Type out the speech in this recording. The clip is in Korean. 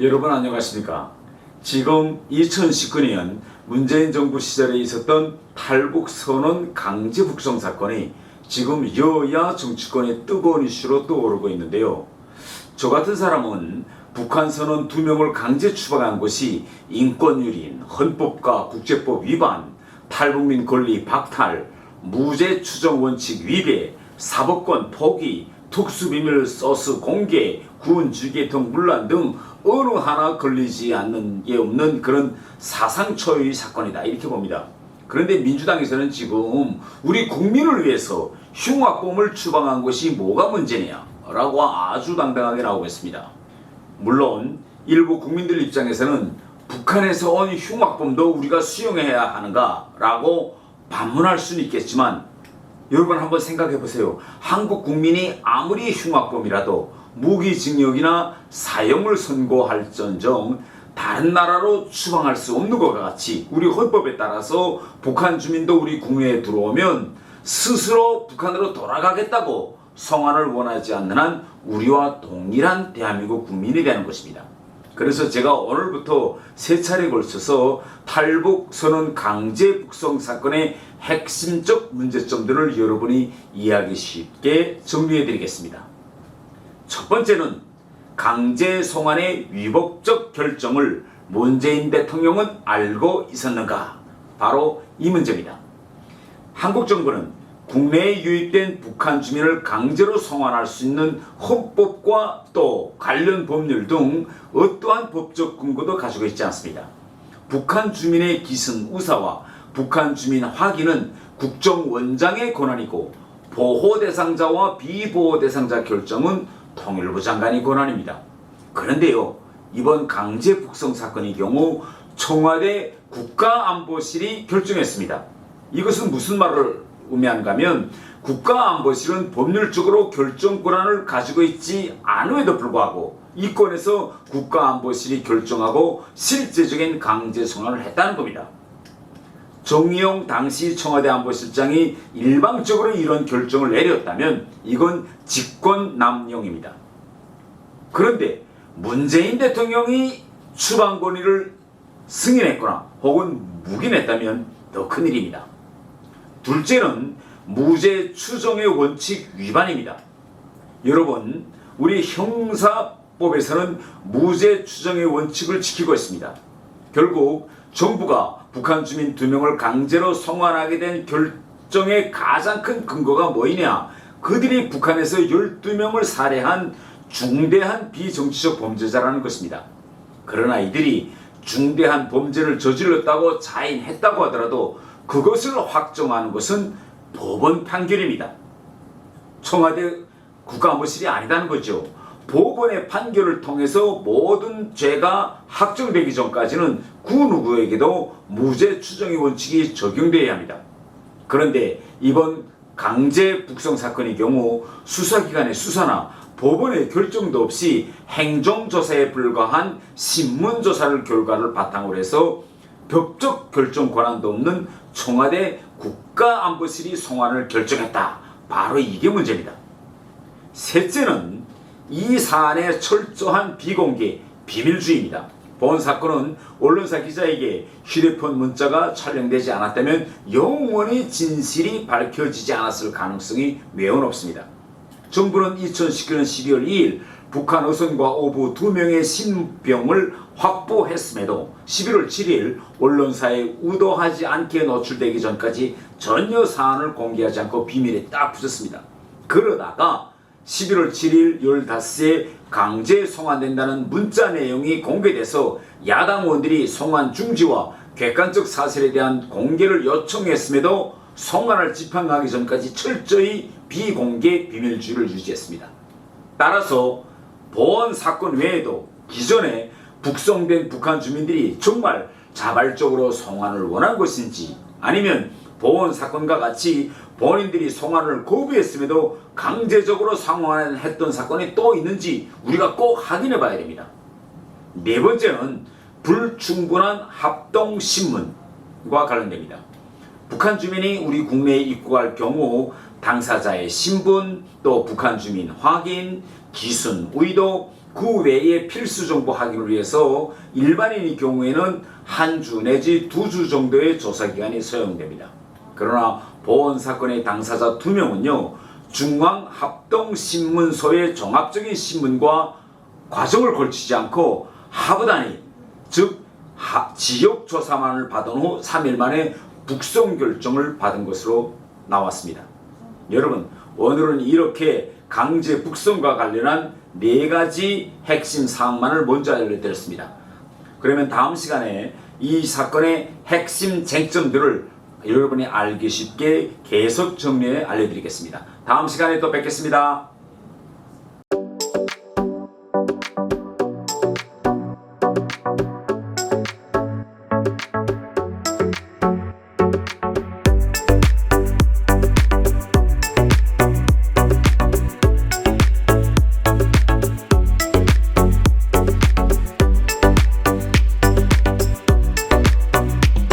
여러분 안녕하십니까? 지금 2019년 문재인 정부 시절에 있었던 탈북 선언 강제 북송 사건이 지금 여야 정치권의 뜨거운 이슈로 떠오르고 있는데요. 저 같은 사람은 북한 선언 두 명을 강제 추방한 것이 인권유린, 헌법과 국제법 위반, 탈북민 권리 박탈, 무죄 추정 원칙 위배, 사법권 포기, 특수비밀 소스 공개, 군 주계통 문란 등 어느 하나 걸리지 않는 게 없는 그런 사상 초유의 사건이다 이렇게 봅니다. 그런데 민주당에서는 지금 우리 국민을 위해서 흉악범을 추방한 것이 뭐가 문제냐 라고 아주 당당하게 나오고 있습니다. 물론 일부 국민들 입장에서는 북한에서 온 흉악범도 우리가 수용해야 하는가 라고 반문할 수는 있겠지만 여러분 한번 생각해 보세요. 한국 국민이 아무리 흉악범이라도 무기징역이나 사형을 선고할전정 다른 나라로 추방할 수 없는 것과 같이 우리 헌법에 따라서 북한 주민도 우리 국내에 들어오면 스스로 북한으로 돌아가겠다고 성안을 원하지 않는 한 우리와 동일한 대한민국 국민이 되는 것입니다. 그래서 제가 오늘부터 세 차례 걸쳐서 탈북 선언 강제 북송 사건의 핵심적 문제점들을 여러분이 이해하기 쉽게 정리해 드리겠습니다. 첫 번째는 강제 송환의 위법적 결정을 문재인 대통령은 알고 있었는가? 바로 이 문제입니다. 한국 정부는 국내에 유입된 북한 주민을 강제로 송환할 수 있는 헌법과 또 관련 법률 등 어떠한 법적 근거도 가지고 있지 않습니다. 북한 주민의 기승 우사와 북한 주민 확인은 국정원장의 권한이고 보호 대상자와 비보호 대상자 결정은 통일부 장관의 권한입니다. 그런데요, 이번 강제 북송 사건의 경우 청와대 국가안보실이 결정했습니다. 이것은 무슨 말을 의미하는가 하면 국가안보실은 법률적으로 결정 권한을 가지고 있지 않음에도 불구하고 이 건에서 국가안보실이 결정하고 실제적인 강제 송환을 했다는 겁니다. 정의용 당시 청와대 안보실장이 일방적으로 이런 결정을 내렸다면 이건 직권남용입니다. 그런데 문재인 대통령이 추방 권리를 승인했거나 혹은 묵인했다면 더 큰일입니다. 둘째는 무죄 추정의 원칙 위반입니다. 여러분, 우리 형사법에서는 무죄 추정의 원칙을 지키고 있습니다. 결국 정부가 북한 주민 두 명을 강제로 송환하게 된 결정의 가장 큰 근거가 뭐이냐? 그들이 북한에서 12명을 살해한 중대한 비정치적 범죄자라는 것입니다. 그러나 이들이 중대한 범죄를 저질렀다고 자인했다고 하더라도 그것을 확정하는 것은 법원 판결입니다. 청와대 국가안보실이 아니다는 거죠. 법원의 판결을 통해서 모든 죄가 확정되기 전까지는 그 누구에게도 무죄 추정의 원칙이 적용되어야 합니다. 그런데 이번 강제 북송 사건의 경우 수사기관의 수사나 법원의 결정도 없이 행정조사에 불과한 신문조사를 결과를 바탕으로 해서 법적 결정 권한도 없는 청와대 국가안보실이 송환을 결정했다. 바로 이게 문제입니다. 셋째는 이 사안의 철저한 비공개 비밀주의입니다. 본 사건은 언론사 기자에게 휴대폰 문자가 촬영되지 않았다면 영원히 진실이 밝혀지지 않았을 가능성이 매우 높습니다. 정부는 2019년 12월 2일 북한 어선과 오부 두 명의 신병을 확보했음에도 11월 7일 언론사에 의도하지 않게 노출되기 전까지 전혀 사안을 공개하지 않고 비밀에 딱 붙였습니다. 그러다가 11월 7일 15시에 강제 송환된다는 문자 내용이 공개돼서 야당 의원들이 송환 중지와 객관적 사실에 대한 공개를 요청했음에도 송환을 집행하기 전까지 철저히 비공개 비밀주의를 유지했습니다. 따라서 보안 사건 외에도 기존에 북송된 북한 주민들이 정말 자발적으로 송환을 원한 것인지 아니면 보안 사건과 같이 본인들이 송환을 거부했음에도 강제적으로 상환했던 사건이 또 있는지 우리가 꼭 확인해 봐야 됩니다. 네 번째는 불충분한 합동신문과 관련됩니다. 북한 주민이 우리 국내에 입국할 경우 당사자의 신분, 또 북한 주민 확인, 기순, 의도, 그 외에 필수 정보 확인을 위해서 일반인의 경우에는 한 주 내지 두 주 정도의 조사 기간이 소요됩니다. 그러나 보안 사건의 당사자 두 명은요 중앙 합동 신문소의 종합적인 신문과 과정을 걸치지 않고 하부 단위 즉 하- 지역 조사만을 받은 후 3일 만에 북송 결정을 받은 것으로 나왔습니다. 여러분 오늘은 이렇게 강제 북송과 관련한 네 가지 핵심 사항만을 먼저 알려드렸습니다. 그러면 다음 시간에 이 사건의 핵심 쟁점들을 여러분이 알기 쉽게 계속 정리해 알려드리겠습니다. 다음 시간에 또 뵙겠습니다.